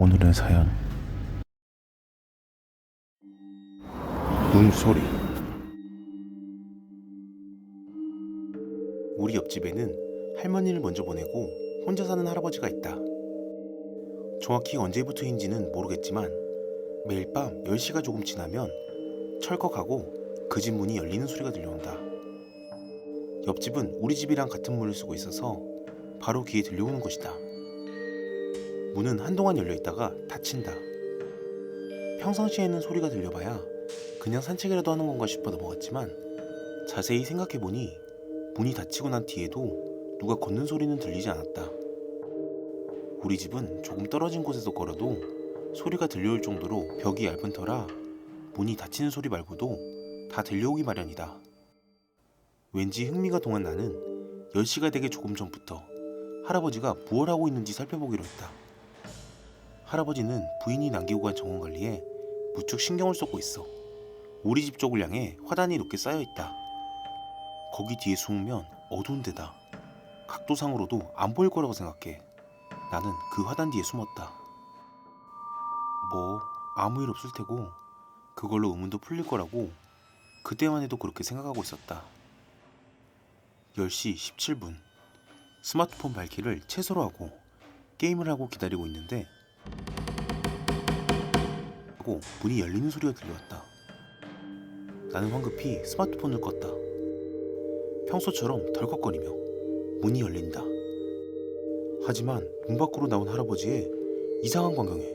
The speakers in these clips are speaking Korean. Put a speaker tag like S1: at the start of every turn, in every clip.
S1: 오늘의 사연
S2: 문소리 우리 옆집에는 할머니를 먼저 보내고 혼자 사는 할아버지가 있다. 정확히 언제부터인지는 모르겠지만 매일 밤 10시가 조금 지나면 철컥하고 그 집 문이 열리는 소리가 들려온다. 옆집은 우리 집이랑 같은 문을 쓰고 있어서 바로 귀에 들려오는 것이다. 문은 한동안 열려 있다가 닫힌다. 평상시에는 소리가 들려봐야 그냥 산책이라도 하는 건가 싶어 넘어갔지만 자세히 생각해보니 문이 닫히고 난 뒤에도 누가 걷는 소리는 들리지 않았다. 우리 집은 조금 떨어진 곳에서 걸어도 소리가 들려올 정도로 벽이 얇은 터라 문이 닫히는 소리 말고도 다 들려오기 마련이다. 왠지 흥미가 동한 나는 10시가 되기 조금 전부터 할아버지가 무얼 하고 있는지 살펴보기로 했다. 할아버지는 부인이 남기고 간 정원 관리에 무척 신경을 쏟고 있어. 우리 집 쪽을 향해 화단이 높게 쌓여 있다. 거기 뒤에 숨으면 어두운 데다. 각도상으로도 안 보일 거라고 생각해. 나는 그 화단 뒤에 숨었다. 뭐 아무 일 없을 테고 그걸로 의문도 풀릴 거라고 그때만 해도 그렇게 생각하고 있었다. 10시 17분 스마트폰 밝기를 최소로 하고 게임을 하고 기다리고 있는데 하고 문이 열리는 소리가 들려왔다. 나는 황급히 스마트폰을 껐다. 평소처럼 덜컥거리며 문이 열린다. 하지만 문 밖으로 나온 할아버지의 이상한 광경에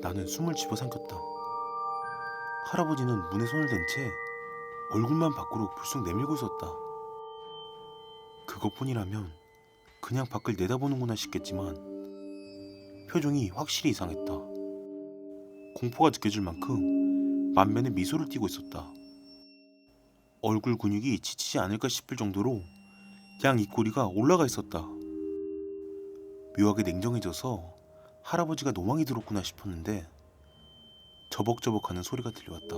S2: 나는 숨을 집어삼켰다. 할아버지는 문에 손을 댄 채 얼굴만 밖으로 불쑥 내밀고 있었다. 그것뿐이라면 그냥 밖을 내다보는구나 싶겠지만 표정이 확실히 이상했다. 공포가 느껴질 만큼 만면에 미소를 띠고 있었다. 얼굴 근육이 지치지 않을까 싶을 정도로 양 입꼬리가 올라가 있었다. 묘하게 냉정해져서 할아버지가 노망이 들었구나 싶었는데 저벅저벅 하는 소리가 들려왔다.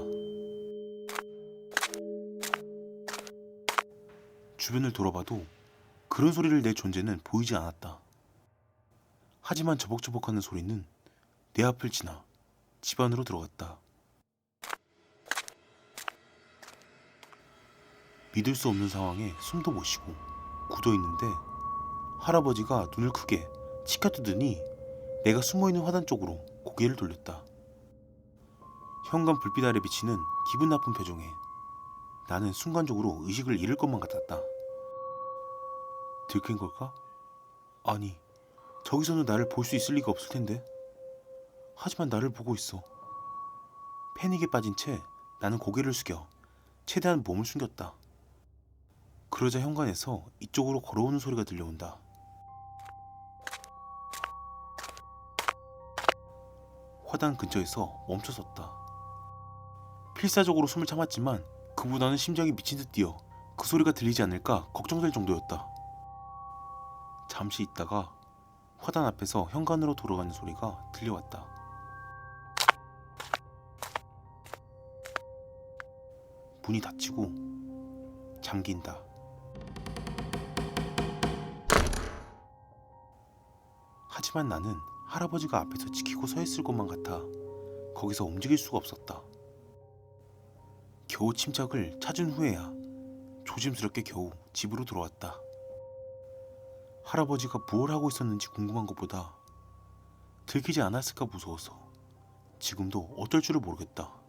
S2: 주변을 돌아봐도 그런 소리를 낼 존재는 보이지 않았다. 하지만 저벅저벅 하는 소리는 내 앞을 지나 집 안으로 들어갔다. 믿을 수 없는 상황에 숨도 못 쉬고 굳어 있는데 할아버지가 눈을 크게 치켜뜨더니 내가 숨어 있는 화단 쪽으로 고개를 돌렸다. 현관 불빛 아래 비치는 기분 나쁜 표정에 나는 순간적으로 의식을 잃을 것만 같았다. 들킨 걸까? 아니, 저기서는 나를 볼 수 있을 리가 없을 텐데. 하지만 나를 보고 있어. 패닉에 빠진 채 나는 고개를 숙여 최대한 몸을 숨겼다. 그러자 현관에서 이쪽으로 걸어오는 소리가 들려온다. 화단 근처에서 멈춰 섰다. 필사적으로 숨을 참았지만 그보다는 심장이 미친 듯 뛰어 그 소리가 들리지 않을까 걱정될 정도였다. 잠시 있다가 화단 앞에서 현관으로 돌아가는 소리가 들려왔다. 문이 닫히고 잠긴다. 하지만 나는 할아버지가 앞에서 지키고 서 있을 것만 같아 거기서 움직일 수가 없었다. 겨우 침착을 찾은 후에야 조심스럽게 겨우 집으로 돌아왔다. 할아버지가 무얼 하고 있었는지 궁금한 것보다 들키지 않았을까 무서워서 지금도 어쩔 줄을 모르겠다.